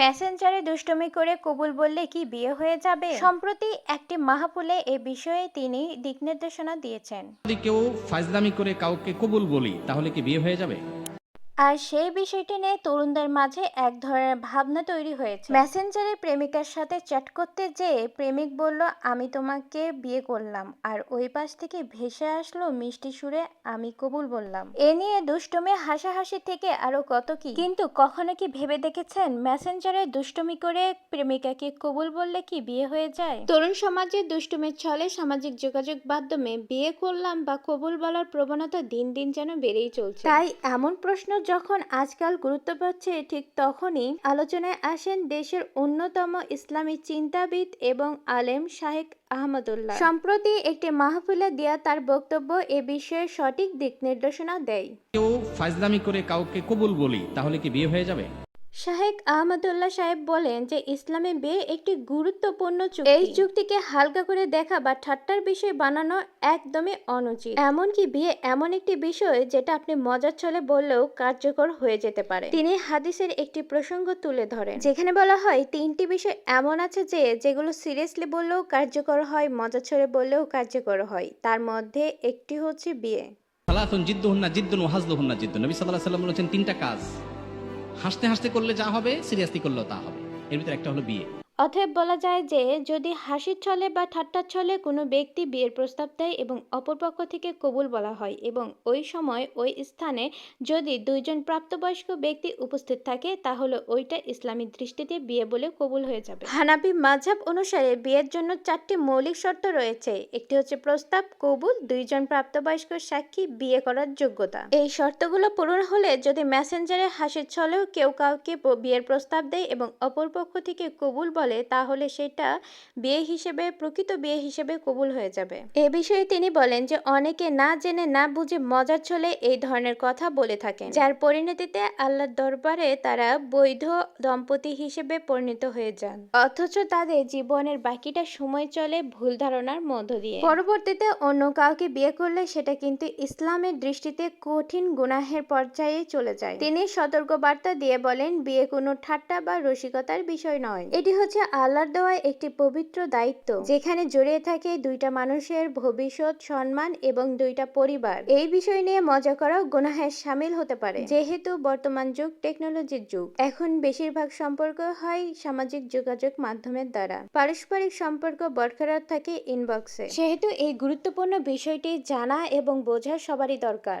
মেসেঞ্জারে দুষ্টমি করে কবুল বললে কি বিয়ে হয়ে যাবে? সম্প্রতি একটি মাহাপুলে এ বিষয়ে তিনি দিক নির্দেশনা দিয়েছেন। যদি কেউ ফাজলামি করে কাউকে কবুল বলি, তাহলে কি বিয়ে হয়ে যাবে? আর সেই বিষয়টি নিয়ে তরুণদের মাঝে এক ধরনের ভাবনা তৈরি হয়েছে। মেসেঞ্জারে প্রেমিকার সাথে চ্যাট করতে যেয়ে প্রেমিক বলল আমি তোমাকে বিয়ে করলাম আর ওই পাশ থেকে ভেসে আসলো মিষ্টি সুরে আমি কবুল বললাম। এ নিয়ে দুষ্টুমি হাসাহাসি থেকে আরও কত কি? কিন্তু কখনো কি ভেবে দেখেছেন মেসেঞ্জারে দুষ্টুমি করে প্রেমিকাকে কবুল বললে কি বিয়ে হয়ে যায়? তরুণ সমাজে দুষ্টুমির ছলে সামাজিক যোগাযোগ মাধ্যমে বিয়ে করলাম বা কবুল বলার প্রবণতা দিন দিন যেন বেড়েই চলছে। তাই এমন প্রশ্ন যখন আজকাল গুরুত্ব পাচ্ছে, ঠিক তখনই আলোচনায় আসেন দেশের অন্যতম ইসলামী চিন্তাবিদ এবং আলেম শাহেক আহমদুল্লাহ। সম্প্রতি একটি মাহফিলে দেয়া তার বক্তব্য এ বিষয়ে সঠিক দিক নির্দেশনা দেয়। কেউ ফাজলামি করে কাউকে কবুল বলি, তাহলে কি বিয়ে হয়ে যাবে? শাহেক আহমদুল্লাহ সাহেব বলেন যে ইসলামে বিয়ে একটি গুরুত্বপূর্ণ চুক্তি। এই চুক্তিকে হালকা করে দেখা বা ঠাট্টার বিষয় বানানো একদমই অনুচিত। এমনকি বিয়ে এমন একটি বিষয় যেটা আপনি মজার ছলে বললেও কার্যকর হয়ে যেতে পারে। তিনি হাদিসের একটি প্রসঙ্গ তুলে ধরেন। যেখানে বলা হয় তিনটি বিষয় এমন আছে যে যেগুলো সিরিয়াসলি বললেও কার্যকর হয় মজার ছলে বললেও কার্যকর হয়। তার মধ্যে একটি হচ্ছে বিয়ে। সালাতুন জিদ্দুহুন্না জিদ্দুন ও হাজলুহুন্না জিদ্দুন। নবী সাল্লাল্লাহু আলাইহি সাল্লাম বলেছেন তিনটা কাজ। হাসতে হাসতে করলে যা হবে সিরিয়াসলি করলেও তা হবে। এর ভিতরে একটা হলো বিয়ে। অতএব বলা যায় যে, যদি হাসির ছলে বা ঠাট্টার ছলে কোনো ব্যক্তি বিয়ের প্রস্তাব দেয় এবং অপরপক্ষ থেকে কবুল বলা হয় এবং ওই সময় ওই স্থানে যদি দুইজন প্রাপ্তবয়স্ক ব্যক্তি উপস্থিত থাকে, তাহলে ওইটা ইসলামী দৃষ্টিতে বিয়ে বলে কবুল হয়ে যাবে। হানাবি মাঝহাব অনুসারে বিয়ের জন্য চারটি মৌলিক শর্ত রয়েছে। একটি হচ্ছে প্রস্তাব, কবুল, দুইজন প্রাপ্তবয়স্ক সাক্ষী, বিয়ে করার যোগ্যতা। এই শর্তগুলো পূরণ হলে যদি মেসেঞ্জারে হাসির ছলেও কেউ কাউকে বিয়ের প্রস্তাব দেয় এবং অপরপক্ষ থেকে কবুল বলে তাহলে সেটা বিয়ে হিসেবে, প্রকৃত বিয়ে হিসেবে কবুল হয়ে যাবে। এ বিষয়ে তিনি বলেন যে, অনেকে না জেনে না বুঝে মজার ছলে এই ধরনের কথা বলে থাকেন। যার পরিণতিতে আল্লাহর দরবারে তারা বৈধ দম্পতি হিসেবে পরিণত হয়ে যান। অথচ তাদের জীবনের বাকিটা সময় চলে ভুল ধারণার মধ্য দিয়ে। পরবর্তীতে অন্য কাউকে বিয়ে করলে সেটা কিন্তু ইসলামের দৃষ্টিতে কঠিন গুনাহের পর্যায়ে চলে যায়। তিনি সতর্ক বার্তা দিয়ে বলেন, বিয়ে কোনো ঠাট্টা বা রসিকতার বিষয় নয়। এটি হচ্ছে আল্লাহর দেওয়া একটি পবিত্র দায়িত্ব, যেখানে জড়িয়ে থাকে দুইটা মানুষের ভবিষ্যৎ সম্মান এবং দুইটা পরিবার। এই বিষয় নিয়ে মজা করাও গুনাহের সামিল হতে পারে, যেহেতু বর্তমান যুগ টেকনোলজির যুগ। এখন বেশিরভাগ সম্পর্ক হয় সামাজিক যোগাযোগ মাধ্যমের দ্বারা। পারস্পরিক সম্পর্ক বরকরার থাকে ইনবক্সে সেহেতু এই গুরুত্বপূর্ণ বিষয়টি জানা এবং বোঝা সবারই দরকার।